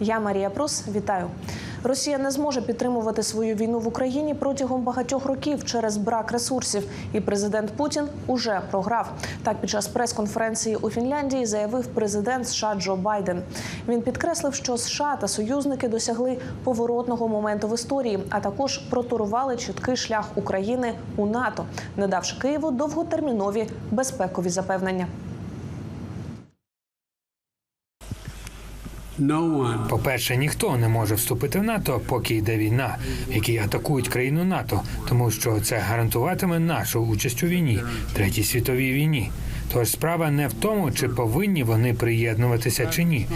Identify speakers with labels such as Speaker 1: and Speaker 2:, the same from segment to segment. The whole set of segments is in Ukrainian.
Speaker 1: Я Марія Прус. Вітаю. Росія не зможе підтримувати свою війну в Україні протягом багатьох років через брак ресурсів. І президент Путін уже програв. Так, під час прес-конференції у Фінляндії заявив президент США Джо Байден. Він підкреслив, що США та союзники досягли поворотного моменту в історії, а також протурували чіткий шлях України у НАТО, не давши Києву довготермінові безпекові запевнення.
Speaker 2: No
Speaker 3: По-перше, ніхто не може вступити в НАТО, поки йде війна, в якій атакують країну НАТО, тому що це гарантуватиме нашу участь у війні, третій світовій війні. Тож справа не в тому, чи повинні вони приєднуватися чи ні.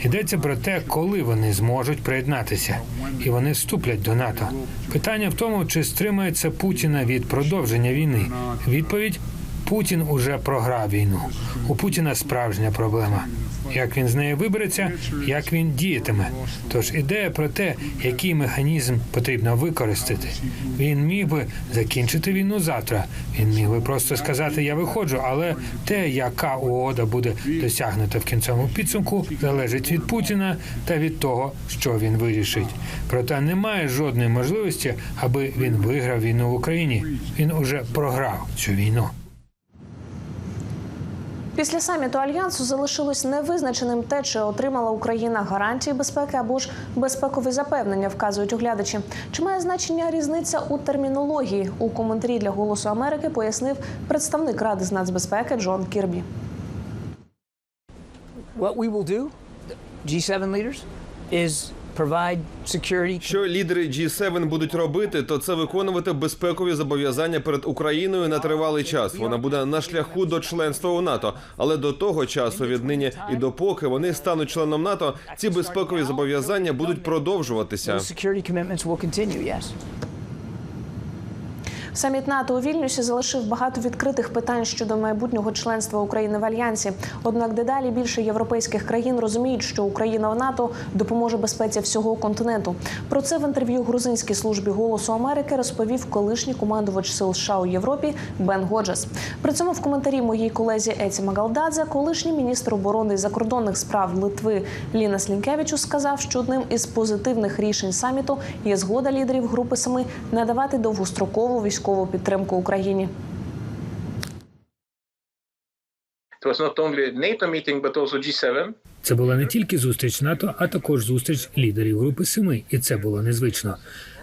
Speaker 3: Йдеться про те, коли вони зможуть приєднатися, і вони вступлять до НАТО. Питання в тому, чи стримається Путіна від продовження війни. Відповідь Путін уже програв війну. У Путіна справжня проблема. Як він з неї вибереться, як він діятиме. Тож ідея про те, який механізм потрібно використати. Він міг би закінчити війну завтра. Він міг би просто сказати Я виходжу, але те, яка угода буде досягнута в кінцевому підсумку, залежить від Путіна та від того, що він вирішить. Проте немає жодної можливості, аби він виграв війну в Україні. Він уже програв цю війну.
Speaker 1: Після саміту альянсу залишилось невизначеним те, чи отримала Україна гарантії безпеки або ж безпекові запевнення, вказують оглядачі. Чи має значення різниця у термінології? У коментарі для Голосу Америки пояснив представник ради з нацбезпеки Джон Кірбі.
Speaker 4: What we will do, G7 leaders, is
Speaker 5: Що лідери G7 будуть робити, то це виконувати безпекові зобов'язання перед Україною на тривалий час. Вона буде на шляху до членства у НАТО. Але до того часу, віднині і допоки вони стануть членом НАТО, ці безпекові зобов'язання будуть продовжуватися.
Speaker 1: Саміт НАТО у Вільнюсі залишив багато відкритих питань щодо майбутнього членства України в альянсі. Однак дедалі більше європейських країн розуміють, що Україна в НАТО допоможе безпеці всього континенту. Про це в інтерв'ю грузинській службі голосу Америки розповів колишній командувач сил США у Європі Бен Годжес. При цьому в коментарі моїй колезі Еці Магалдадзе, колишній міністр оборони і закордонних справ Литви Ліна Слінкевичу сказав, що одним із позитивних рішень саміту є згода лідерів групи Семи надавати довгострокову військову підтримку Україні.
Speaker 6: It was not only NATO meeting but also G7.
Speaker 3: Це була не тільки зустріч НАТО, а також зустріч лідерів Групи Семи, і це було незвично.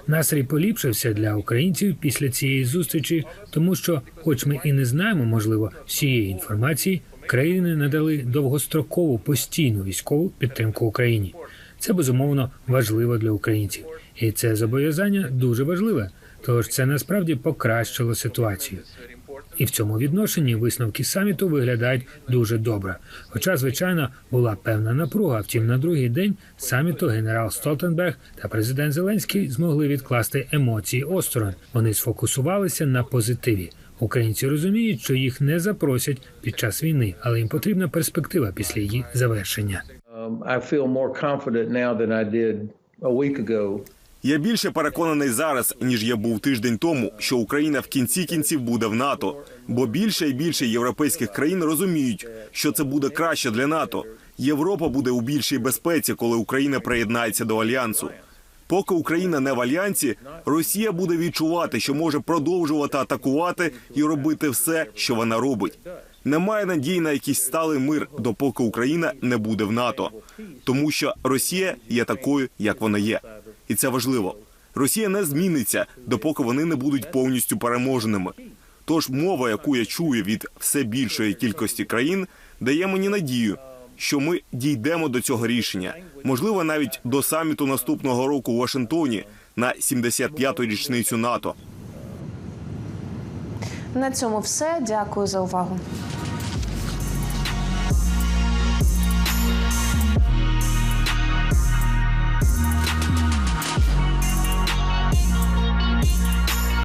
Speaker 3: Настрій поліпшився для українців після цієї зустрічі, тому що, хоч ми і не знаємо, можливо, всієї інформації, країни надали довгострокову постійну військову підтримку Україні. Це безумовно важливо для українців, і це зобов'язання дуже важливе. Тож це насправді покращило ситуацію. І в цьому відношенні висновки саміту виглядають дуже добре. Хоча, звичайно, була певна напруга. Втім, на другий день саміту генерал Столтенберг та президент Зеленський змогли відкласти емоції осторонь. Вони сфокусувалися на позитиві. Українці розуміють, що їх не запросять під час війни, але їм потрібна перспектива після її завершення.
Speaker 7: Um, I.
Speaker 8: Я більше переконаний зараз, ніж я був тиждень тому, що Україна в кінці кінців буде в НАТО. Бо більше і більше європейських країн розуміють, що це буде краще для НАТО. Європа буде у більшій безпеці, коли Україна приєднається до альянсу. Поки Україна не в альянсі, Росія буде відчувати, що може продовжувати атакувати і робити все, що вона робить. Немає надії на якийсь сталий мир, допоки Україна не буде в НАТО, тому що Росія є такою, як вона є, і це важливо. Росія не зміниться, допоки вони не будуть повністю переможеними. Тож мова, яку я чую від все більшої кількості країн, дає мені надію, що ми дійдемо до цього рішення, можливо, навіть до саміту наступного року у Вашингтоні на 75-ту річницю НАТО.
Speaker 1: На цьому все. Дякую за увагу.